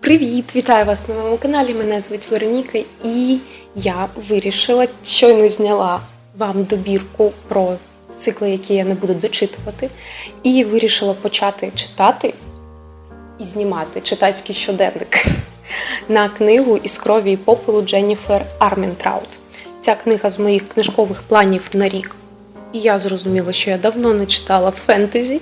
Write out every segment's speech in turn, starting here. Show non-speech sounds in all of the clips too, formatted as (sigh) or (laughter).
Привіт! Вітаю вас на моєму каналі. Мене звуть Вероніка, і я вирішила щойно зняла вам добірку про цикли, які я не буду дочитувати, і вирішила почати читати і знімати читацький щоденник (laughs) на книгу із крові і попелу Дженніфер Арментраут. Ця книга з моїх книжкових планів на рік. І я зрозуміла, що я давно не читала фентезі,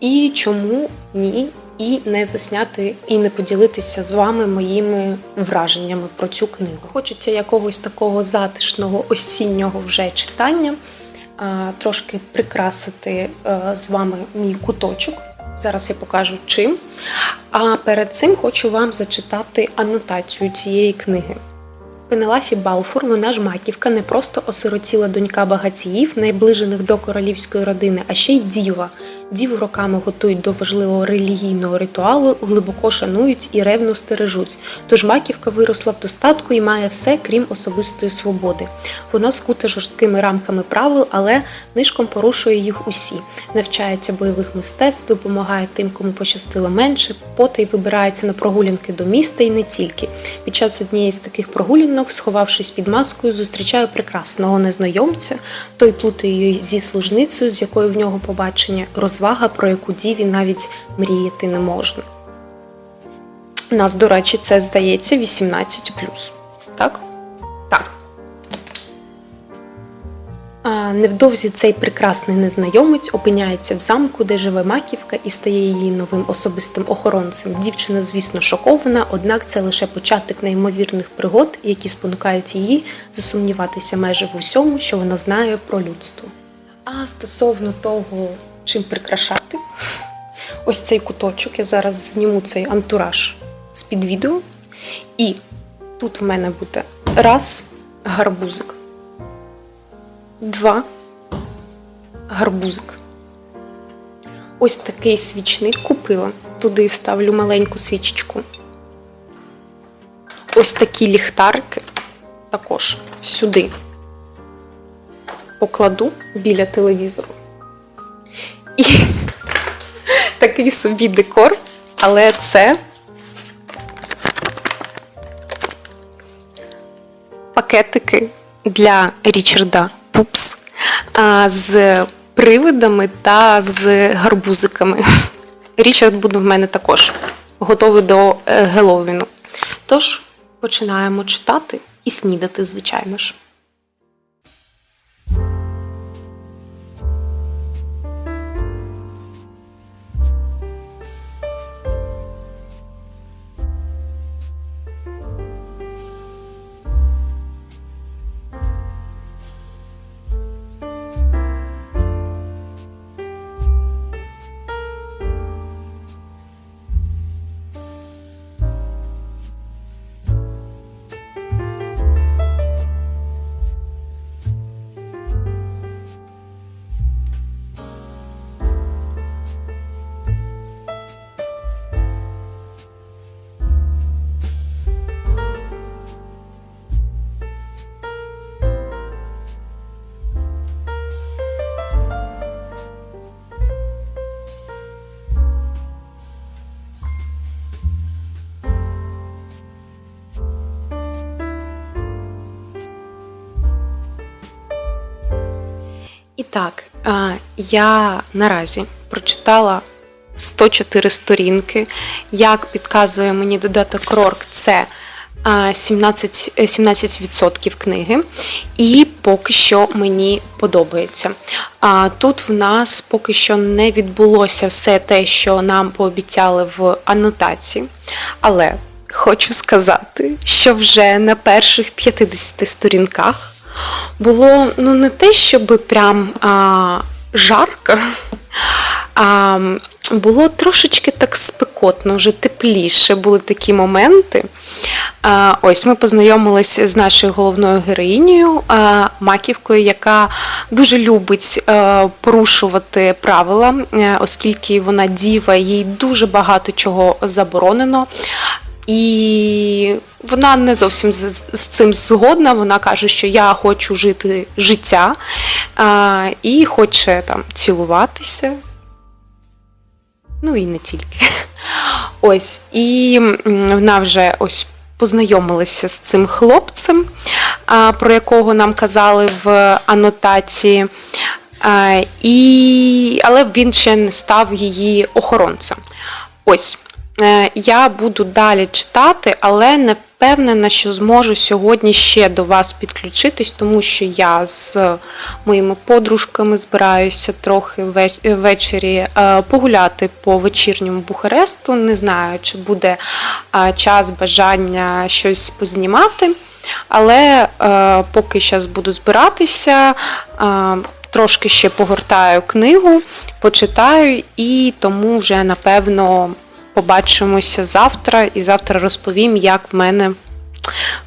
і чому ні, і не засняти і не поділитися з вами моїми враженнями про цю книгу. Хочеться якогось такого затишного осіннього вже читання, трошки прикрасити е, з вами мій куточок. Зараз я покажу чим. А перед цим хочу вам зачитати анотацію цієї книги. Пенелафі Балфур, вона ж маківка, не просто осиротіла донька багатіїв, найближених до королівської родини, а ще й діва. Діву роками готують до важливого релігійного ритуалу, глибоко шанують і ревно стережуть. Тож маківка виросла в достатку і має все, крім особистої свободи. Вона скута жорсткими рамками правил, але нишком порушує їх усі. Навчається бойових мистецтв, допомагає тим, кому пощастило менше, потай вибирається на прогулянки до міста і не тільки. Під час однієї з таких прогулянок, сховавшись під маскою, зустрічає прекрасного незнайомця. Той плутає її зі служницею, з якою в нього побачення, розвага, про яку діві навіть мріяти не можна. У нас, до речі, це здається 18. Так? Так. А невдовзі цей прекрасний незнайомець опиняється в замку, де живе маківка, і стає її новим особистим охоронцем. Дівчина, звісно, шокована, однак це лише початок неймовірних пригод, які спонукають її засумніватися майже в усьому, що вона знає про людство. А стосовно того, чим прикрашати, ось цей куточок, я зараз зніму цей антураж з-під відео. І тут в мене буде раз гарбузик. Два гарбузик. Ось такий свічник купила. Туди вставлю маленьку свічечку. Ось такі ліхтарики також сюди покладу біля телевізору. І такий собі декор, але це пакетики для Річарда Пупс з привидами та з гарбузиками. Річард буде в мене також готовий до е, Геловіну. Тож починаємо читати і снідати, звичайно ж. Так, я наразі прочитала 104 сторінки. Як підказує мені додаток Рорк, це е, 17, е, 17% книги, і поки що мені подобається. А тут в нас поки що не відбулося все те, що нам пообіцяли в анотації. Але хочу сказати, що вже на перших 50 сторінках було ну не те, щоб прям а, жарко, а було трошечки так спекотно, вже тепліше були такі моменти. А, Ось ми познайомилися з нашою головною героїнею а, Маківкою, яка дуже любить а, порушувати правила, а, оскільки вона діва, їй дуже багато чого заборонено. І вона не зовсім з, з цим згодна. Вона каже, що я хочу жити життя а, і хоче там цілуватися. Ну і не тільки. (laughs) Ось, і вона вже ось познайомилася з цим хлопцем, про якого нам казали в анотації. І... Але він ще не став її охоронцем. Ось. Е, Я буду далі читати, але не впевнена, що зможу сьогодні ще до вас підключитись, тому що я з моїми подружками збираюся трохи ввечері е, погуляти по вечірньому Бухаресту. Не знаю, чи буде е, час, бажання щось познімати. Але поки зараз буду збиратися, трошки ще погортаю книгу, почитаю, і тому вже напевно побачимося завтра. І завтра розповім, як в мене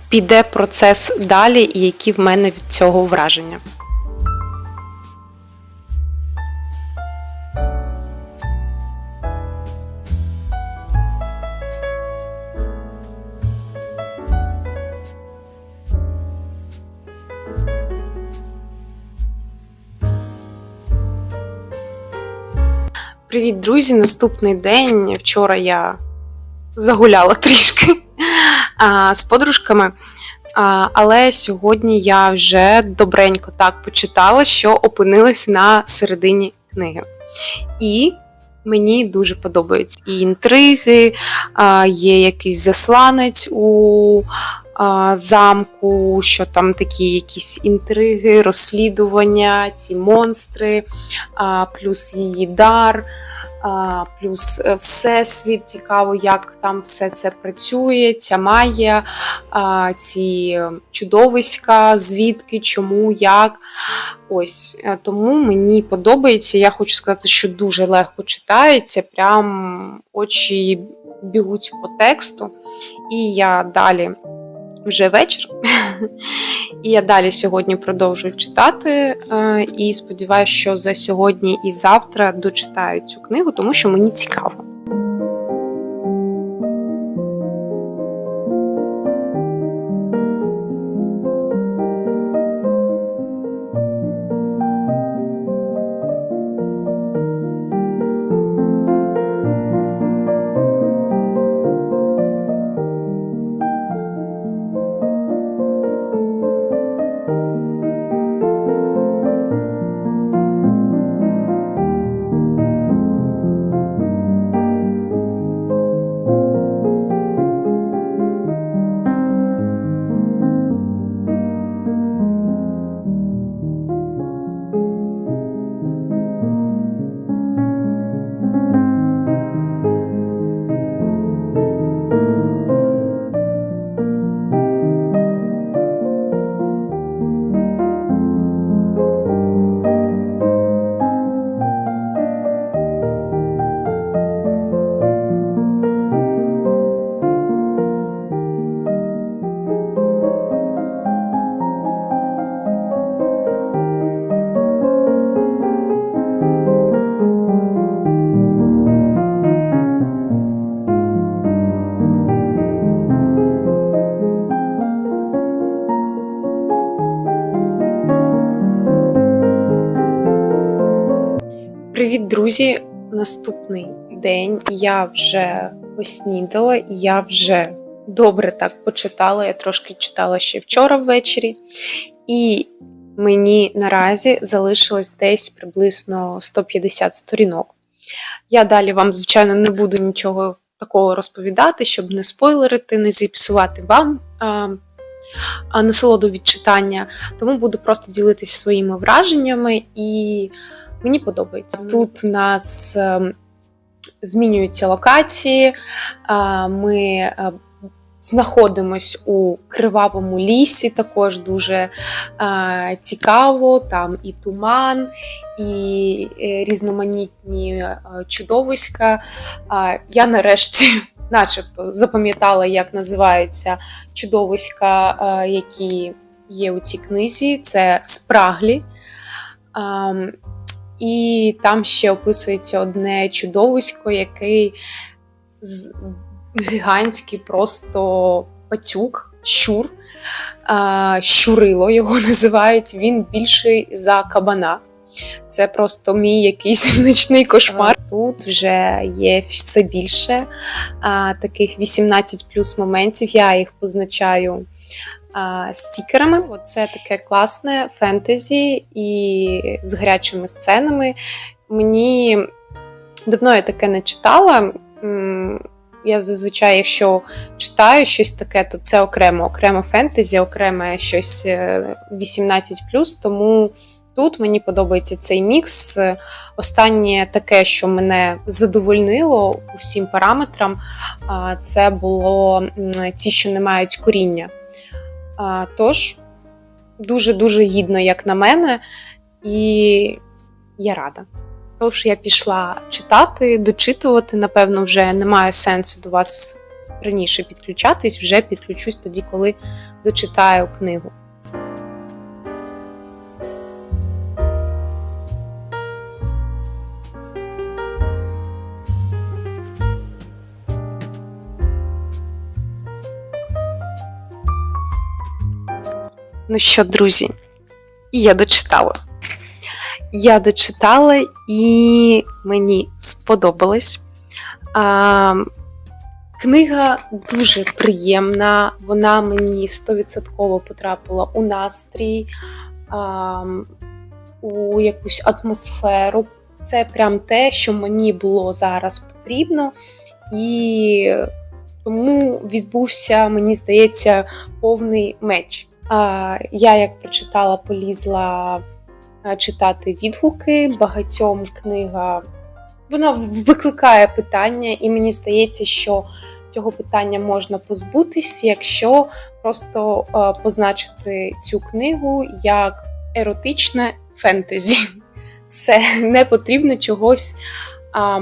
піде процес далі і які в мене від цього враження. Привіт, друзі! Наступний день. Вчора я загуляла (laughs) трішки а, з подружками. А, але сьогодні я вже добренько так почитала, що опинилась на середині книги. І мені дуже подобаються і інтриги, а, є якийсь засланець у замку, що там такі якісь інтриги, розслідування, ці монстри, плюс її дар. Плюс е, всесвіт, цікаво, як там все це працює, ця магія, ці чудовиська, звідки, чому, як. Ось е, тому мені подобається. Я хочу сказати, що дуже легко читається, прям очі бігуть по тексту. І я далі вже вечір. І я далі сьогодні продовжую читати. е, І сподіваюся, що за сьогодні і завтра дочитаю цю книгу, тому що мені цікаво. Привіт, друзі! Наступний день я вже поснідала, я вже добре так почитала. Я трошки читала ще вчора ввечері, і мені наразі залишилось десь приблизно 150 сторінок. Я далі вам, звичайно, не буду нічого такого розповідати, щоб не спойлерити, не зіпсувати вам насолоду від читання. Тому буду просто ділитися своїми враженнями і. Мені подобається. Тут в нас ем, змінюються локації, ми е, знаходимось у кривавому лісі, також дуже цікаво. Там і туман, і е, різноманітні е, чудовиська. Я нарешті. (laughs) Начебто запам'ятала, як називаються чудовиська, які є у цій книзі. Це спраглі. І там ще описується одне чудовисько, який гігантський просто пацюк, щур, щурило його (laughs) називають. Він більший за кабана. Це просто мій якийсь (laughs) нічний кошмар. Тут вже є все більше а, таких 18 плюс моментів. Я їх позначаю а, стікерами. Це таке класне фентезі і з гарячими сценами. Мені давно я таке не читала. Я зазвичай, якщо читаю щось таке, то це окремо, окремо фентезі, окреме щось е, 18 тому тут мені подобається цей мікс. Останнє таке, що мене задовольнило по всім параметрам, це було ті, що не мають коріння. Тож, дуже-дуже гідно, як на мене, і я рада. Тож я пішла читати, дочитувати. Напевно, вже немає сенсу до вас раніше підключатись, вже підключусь тоді, коли дочитаю книгу. Ну що, друзі, я дочитала. Я дочитала і мені сподобалось. А, книга дуже приємна, вона мені 100% потрапила у настрій, а, у якусь атмосферу. Це прям те, що мені було зараз потрібно. І тому відбувся, мені здається, повний меч. Я, як прочитала, полізла читати відгуки. Багатьом книга вона викликає питання, і мені здається, що цього питання можна позбутися, якщо просто позначити цю книгу як еротичне фентезі. Все, не потрібно чогось а,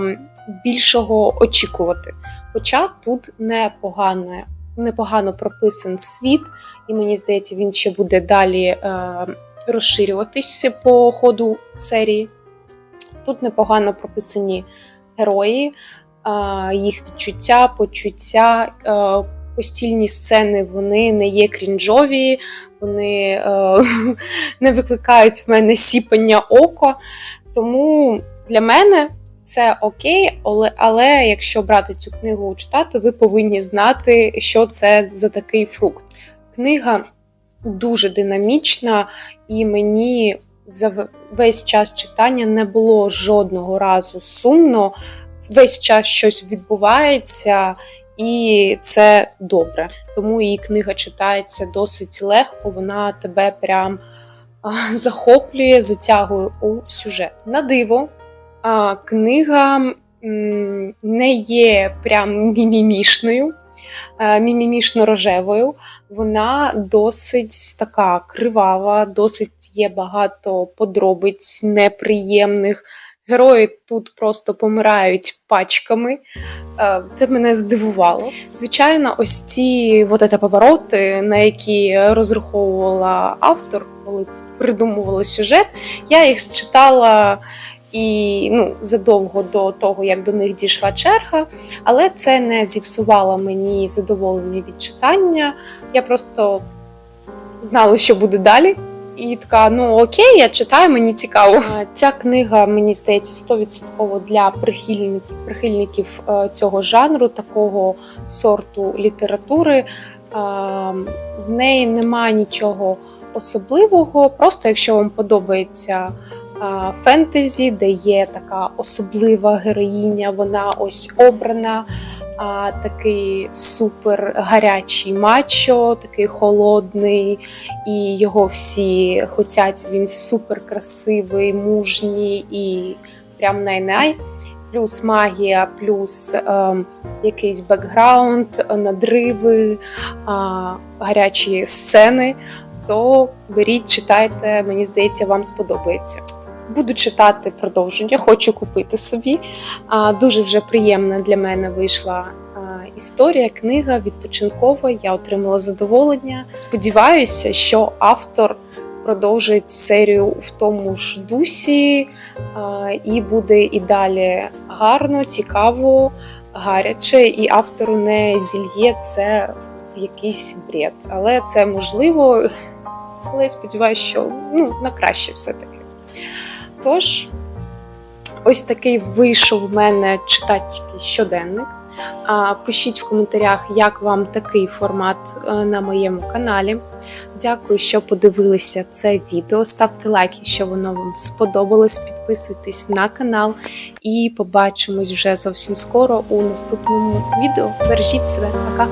більшого очікувати. Хоча тут непогано, непогано прописан світ, і мені здається, він ще буде далі е, розширюватись по ходу серії. Тут непогано прописані герої, е, їх відчуття, почуття, е, постільні сцени вони не є крінжові, вони е, (laughs) не викликають в мене сіпання ока. Тому для мене це окей, але, але якщо брати цю книгу читати, ви повинні знати, що це за такий фрукт. Книга дуже динамічна, і мені за весь час читання не було жодного разу сумно. Весь час щось відбувається, і це добре. Тому її книга читається досить легко, вона тебе прям захоплює, затягує у сюжет. На диво, а, книга не є прям мімімішною, е, мімімішно-рожевою. Вона досить така кривава, досить є багато подробиць неприємних. Герої тут просто помирають пачками. Е, Це мене здивувало. Звичайно, ось ці вот повороти, на які розраховувала автор, коли придумувала сюжет, я їх читала і ну, задовго до того, як до них дійшла черга, але це не зіпсувало мені задоволення від читання. Я просто знала, що буде далі. І така, ну окей, я читаю, мені цікаво. Ця книга, мені здається, 100% для прихильників прихильників е, цього жанру, такого сорту літератури. З неї немає нічого особливого. Просто якщо вам подобається фентезі, де є така особлива героїня, вона ось обрана. А, такий супер гарячий мачо, такий холодний, і його всі хотять. Він супер красивий, мужній і прям най-най. Плюс магія, плюс е, якийсь бекграунд, надриви, е, гарячі сцени. То беріть, читайте, мені здається, вам сподобається. Буду читати продовження, хочу купити собі. Дуже вже приємна для мене вийшла історія, книга відпочинкова. Я отримала задоволення. Сподіваюся, що автор продовжить серію в тому ж дусі, і буде і далі гарно, цікаво, гаряче, і автору не зільє це в якийсь бред. Але це можливо. Але я сподіваюся, що ну, на краще все-таки. Тож, ось такий вийшов в мене читацький щоденник. Пишіть в коментарях, як вам такий формат е, на моєму каналі. Дякую, що подивилися це відео. Ставте лайк, якщо воно вам сподобалось. Підписуйтесь на канал і побачимось вже зовсім скоро у наступному відео. Бережіть себе, пока!